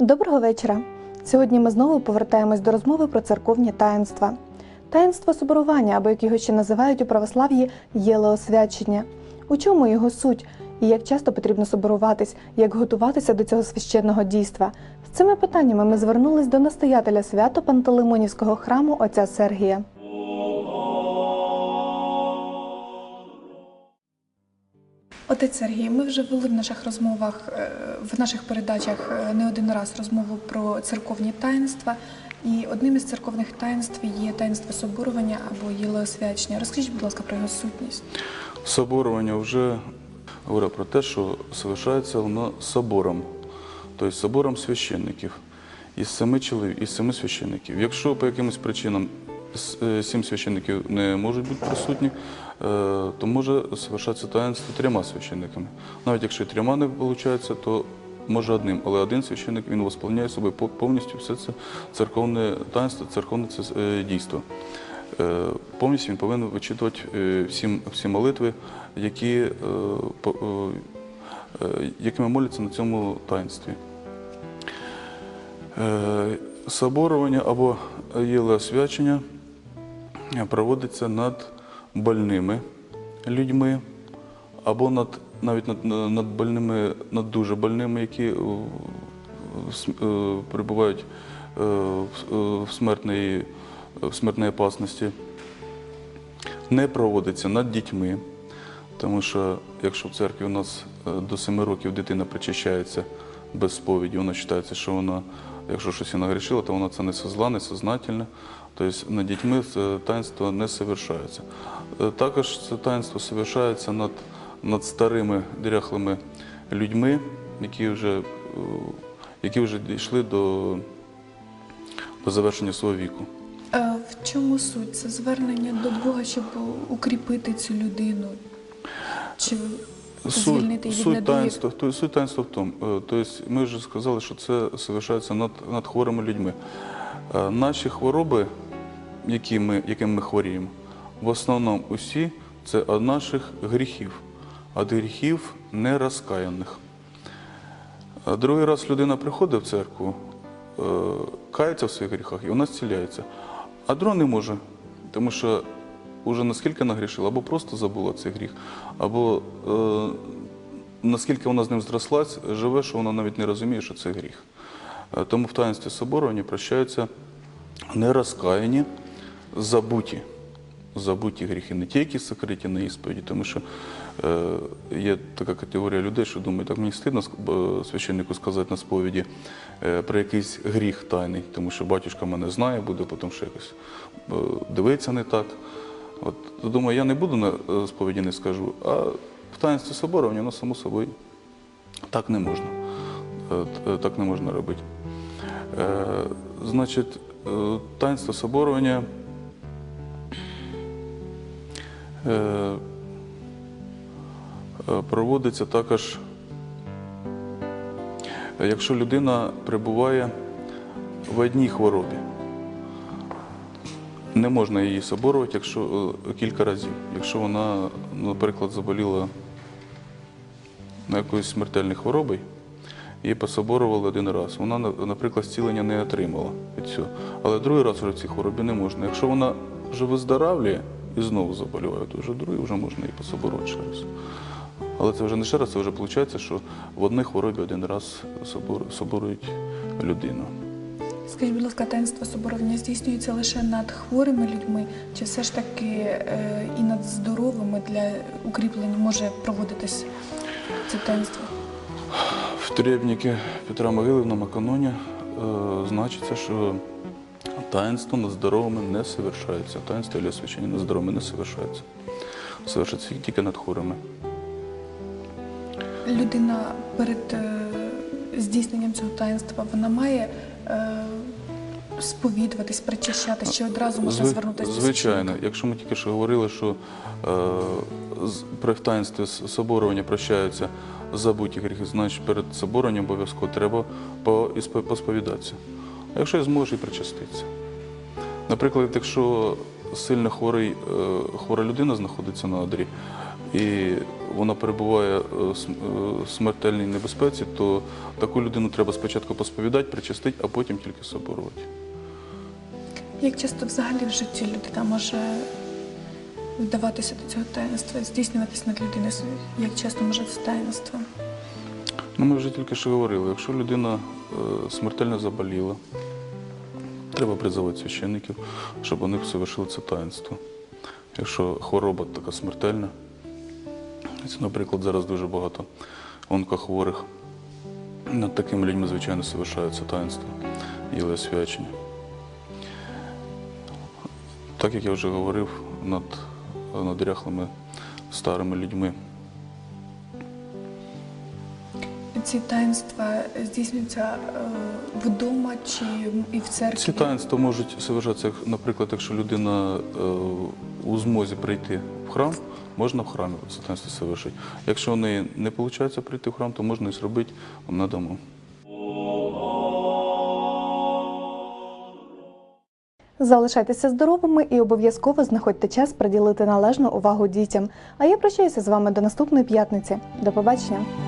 Доброго вечора. Сьогодні ми знову повертаємось до розмови про церковні таїнства. Таїнство соборування, або як його ще називають у православ'ї єлеосвячення. У чому його суть і як часто потрібно соборуватись, як готуватися до цього священного дійства? З цими питаннями ми звернулись до настоятеля свято Пантелеймонівського храму отця Сергія. Отець Сергій, ми вже вели в наших розмовах, е, в наших передачах е, не один раз розмову про церковні таїнства. І одним із церковних таїнств є таїнство соборування або єлеосвячення. Розкажіть, будь ласка, про його сутність. Соборування вже говорить про те, що совершається воно собором, тобто собором священників із семи чоловік, із семи священників. Якщо по якимось причинам сім священників не можуть бути присутні, е, то може совершатися таїнство трьома священниками. Навіть якщо трьома не виходить, то може одним, але один священник він восполняє по- повністю все це церковне таїнство, церковне це е, дійство. Е, Повністю він повинен вичитувати е, всі, всі молитви, які, е, е, е, якими моляться на цьому таїнстві. Е, Соборування або єлеосвячення проводиться над больними людьми, або над, навіть над, над больними, над дуже больними, які е, перебувають е, в- е, в смертній, опасності. Не проводиться над дітьми, тому що якщо в церкві у нас е, до 7 років дитина причащається без сповіді, вона вважається, що вона, якщо щось і нагрішила, то вона це не зла, не сознательно. Тобто над дітьми таїнство не совершається. Е, Також це таїнство совершається над, над старими дряхлими людьми, які вже, е, які вже дійшли до, до завершення свого віку. Е, В чому суть? Це звернення до Бога, щоб укріпити цю людину? Чи звільнити її від таїнства, то- суть таїнства в тому. Тобто ми вже сказали, що це совершається над, над хворими людьми. Наші хвороби, які ми, якими ми хворіємо, в основному усі це від наших гріхів, від гріхів нерозкаяних. Другий раз людина приходить в церкву, е, кається в своїх гріхах, і вона зціляється. А друга не може, тому що вже наскільки нагрішила, або просто забула цей гріх, або е, наскільки вона з ним зрослась, живе, що вона навіть не розуміє, що це гріх. Е, Тому в таїнстві соборування прощаються нерозкаяні, забуті. Забуті гріхи, не ті, які сокриті на ісповіді, тому що е, є така категорія людей, що думають, так мені стидно священнику сказати на сповіді е, про якийсь гріх тайний, тому що батюшка мене знає, буде потім ще якось е, дивитися не так. От, думаю, я не буду на е, сповіді, не скажу, а в таїнстві соборування, воно само собою так не можна. Е, Так не можна робити. Е, Значить, е, таїнство соборування проводиться також, е, якщо людина перебуває в одній хворобі. Не можна її соборувати, якщо е, кілька разів. Якщо вона, наприклад, заболіла якоюсь смертельною хворобою, її пособорували один раз. Вона, наприклад, зцілення не отримала від цього. Але другий раз вже цій хворобі не можна. Якщо вона вже виздоравлює і знову заболіває, то вже другий вже можна її пособорувати ще раз. Але це вже не ще раз, це вже виходить, що в одній хворобі один раз соборують людину. Скажіть, будь ласка, таїнство соборування здійснюється лише над хворими людьми, чи все ж таки е, і над здоровими для укріплення може проводитись це таїнство? В требнике Петра Могилевна Маканоні е, значиться, що таїнство над здоровими не совершається. Таїнство для священня над здоровими не совершається. Совершається тільки над хворими. Людина перед е, здійсненням цього таїнства вона має е, сповідуватись, причащатись, чи одразу можна Зви- звернутися до Звичайно, священника? якщо ми тільки що говорили, що е, з- при таїнстві с- соборування прощаються забуті гріхи, значить перед соборуванням обов'язково треба по- ісп- посповідатися. А якщо зможе, і причаститися. Наприклад, якщо сильно хворий, е, хвора людина знаходиться на одрі, і вона перебуває е, е, в смертельній небезпеці, то таку людину треба спочатку посповідати, причастити, а потім тільки соборувати. Як часто взагалі в житті людина може вдаватися до цього таїнства, здійснюватись над людиною? Як часто може це таїнство? Ну, ми вже тільки що говорили, якщо людина смертельно заболіла, треба призивати священників, щоб вони совершили це таїнство. Якщо хвороба така смертельна, це, наприклад, зараз дуже багато онкохворих, над такими людьми, звичайно, совершається таїнство і освячення. Так як я вже говорив, над, над дряхлими старими людьми. Ці таїнства здійснюються е, вдома чи і в церкві? Ці таїнства можуть совершатися, наприклад, якщо людина е, у змозі прийти в храм, можна в храмі це таїнство совершити. Якщо в неї не виходить прийти в храм, то можна і зробити на дому. Залишайтеся здоровими і обов'язково знаходьте час приділити належну увагу дітям. А я прощаюся з вами до наступної п'ятниці. До побачення!